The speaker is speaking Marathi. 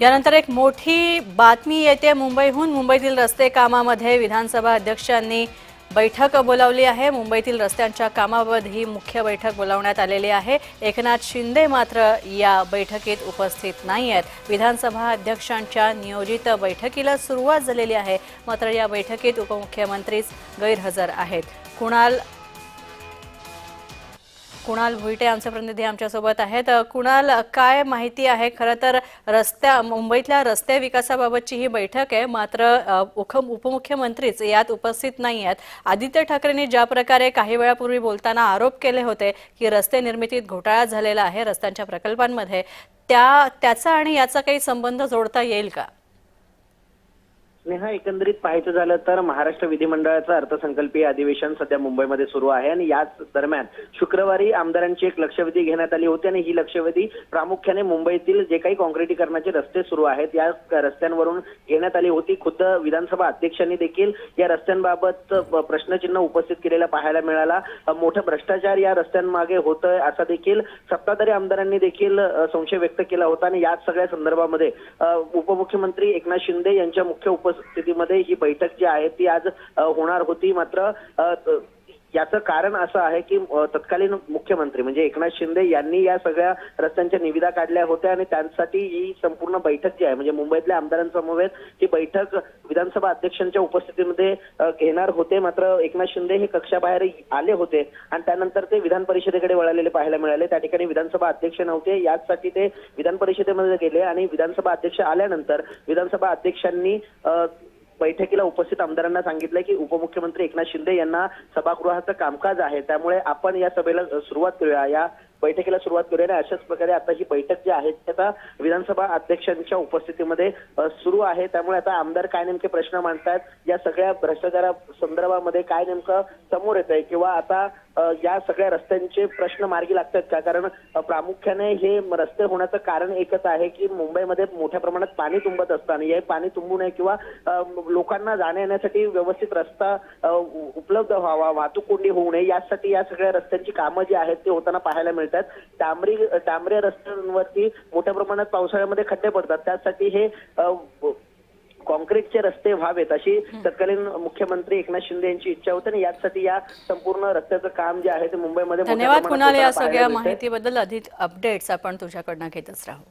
यानंतर एक मोठी बातमी येते. मुंबईहून मुंबईतील रस्ते कामामध्ये विधानसभा अध्यक्षांनी बैठक बोलावली आहे. मुंबईतील रस्त्यांच्या कामाबाबत ही मुख्य बैठक बोलावण्यात आलेली आहे. एकनाथ शिंदे मात्र या बैठकीत उपस्थित नाही आहेत. विधानसभा अध्यक्षांच्या नियोजित बैठकीला सुरुवात झालेली आहे. मात्र या बैठकीत उपमुख्यमंत्रीच गैरहजर आहेत. कुणाल कुणाल भुईटे आमचे प्रतिनिधी आमच्यासोबत आहेत. कुणाल काय माहिती आहे? खरं तर रस्त्या मुंबईतल्या रस्ते विकासाबाबतची ही बैठक आहे. मात्र उख उपमुख्यमंत्रीच यात उपस्थित नाही आहेत. आदित्य ठाकरेंनी ज्या प्रकारे काही वेळापूर्वी बोलताना आरोप केले होते की रस्ते निर्मितीत घोटाळा झालेला आहे रस्त्यांच्या प्रकल्पांमध्ये त्या त्याचा आणि याचा काही संबंध जोडता येईल का? नेहा एकंदरीत पाहायचं झालं तर महाराष्ट्र विधिमंडळाचं अर्थसंकल्पीय अधिवेशन सध्या मुंबईमध्ये सुरू आहे आणि याच दरम्यान शुक्रवारी आमदारांची एक लक्षवेधी घेण्यात आली होती आणि ही लक्षवेधी प्रामुख्याने मुंबईतील जे काही काँक्रिटीकरणाचे रस्ते सुरू आहेत या रस्त्यांवरून घेण्यात आली होती. खुद्द विधानसभा अध्यक्षांनी देखील या रस्त्यांबाबत प्रश्नचिन्ह उपस्थित केलेला पाहायला मिळाला. मोठं भ्रष्टाचार या रस्त्यांमागे होतं असा देखील सत्ताधारी आमदारांनी देखील संशय व्यक्त केला होता. आणि याच सगळ्या संदर्भामध्ये उपमुख्यमंत्री एकनाथ शिंदे यांच्या मुख्य स्थितीमध्ये ही बैठक जी आहे ती आज होणार होती. मात्र याचं कारण असं आहे की तत्कालीन मुख्यमंत्री म्हणजे एकनाथ शिंदे यांनी या सगळ्या रस्त्यांच्या निविदा काढल्या होत्या आणि त्यांसाठी ही संपूर्ण बैठक जी आहे म्हणजे मुंबईतल्या आमदारांसमवेत ही बैठक विधानसभा अध्यक्षांच्या उपस्थितीमध्ये घेणार होते. मात्र एकनाथ शिंदे हे कक्षाबाहेर आले होते आणि त्यानंतर ते विधान परिषदेकडे वळालेले पाहायला मिळाले. त्या ठिकाणी विधानसभा अध्यक्ष नव्हते. याचसाठी ते विधान परिषदेमध्ये गेले आणि विधानसभा अध्यक्ष आल्यानंतर विधानसभा अध्यक्षांनी बैठकीला उपस्थित आमदारांना सांगितलंय की उपमुख्यमंत्री एकनाथ शिंदे यांना सभागृहाचं कामकाज आहे. त्यामुळे आपण या सभेला सुरुवात करूया. या बैठकीला सुरुवात करूया आणि अशाच प्रकारे आता ही बैठक जी आहे ती आता विधानसभा अध्यक्षांच्या उपस्थितीमध्ये सुरू आहे. त्यामुळे आता आमदार काय नेमके प्रश्न मांडतायत या सगळ्या भ्रष्टाचारा संदर्भामध्ये काय नेमकं समोर येत आहे किंवा आता या सगळ्या रस्त्यांचे प्रश्न मार्गी लागतात का? कारण प्रामुख्याने हे रस्ते होण्याचं कारण एकच आहे की मुंबईमध्ये मोठ्या प्रमाणात पाणी तुंबत असतं आणि हे पाणी तुंबू नये किंवा लोकांना जाण्या येण्यासाठी व्यवस्थित रस्ता उपलब्ध व्हावा वाहतूक कोंडी होऊ नये यासाठी या सगळ्या रस्त्यांची कामं जी आहेत ते होताना पाहायला मिळतात. डांबरी डांबरी रस्त्यांवरती मोठ्या प्रमाणात पावसाळ्यामध्ये खड्डे पडतात. त्यासाठी हे अ, काँक्रीटचे रस्ते व्हावेत अशी तत्कालीन मुख्यमंत्री एकनाथ शिंदे यांची इच्छा होती आणि यासाठी या संपूर्ण रस्त्याचं काम जे आहे ते मुंबईमध्ये धन्यवाद कुणाल या सगळ्या. माहितीबद्दल अधिक अपडेट्स आपण तुझ्याकडनं घेतच राहू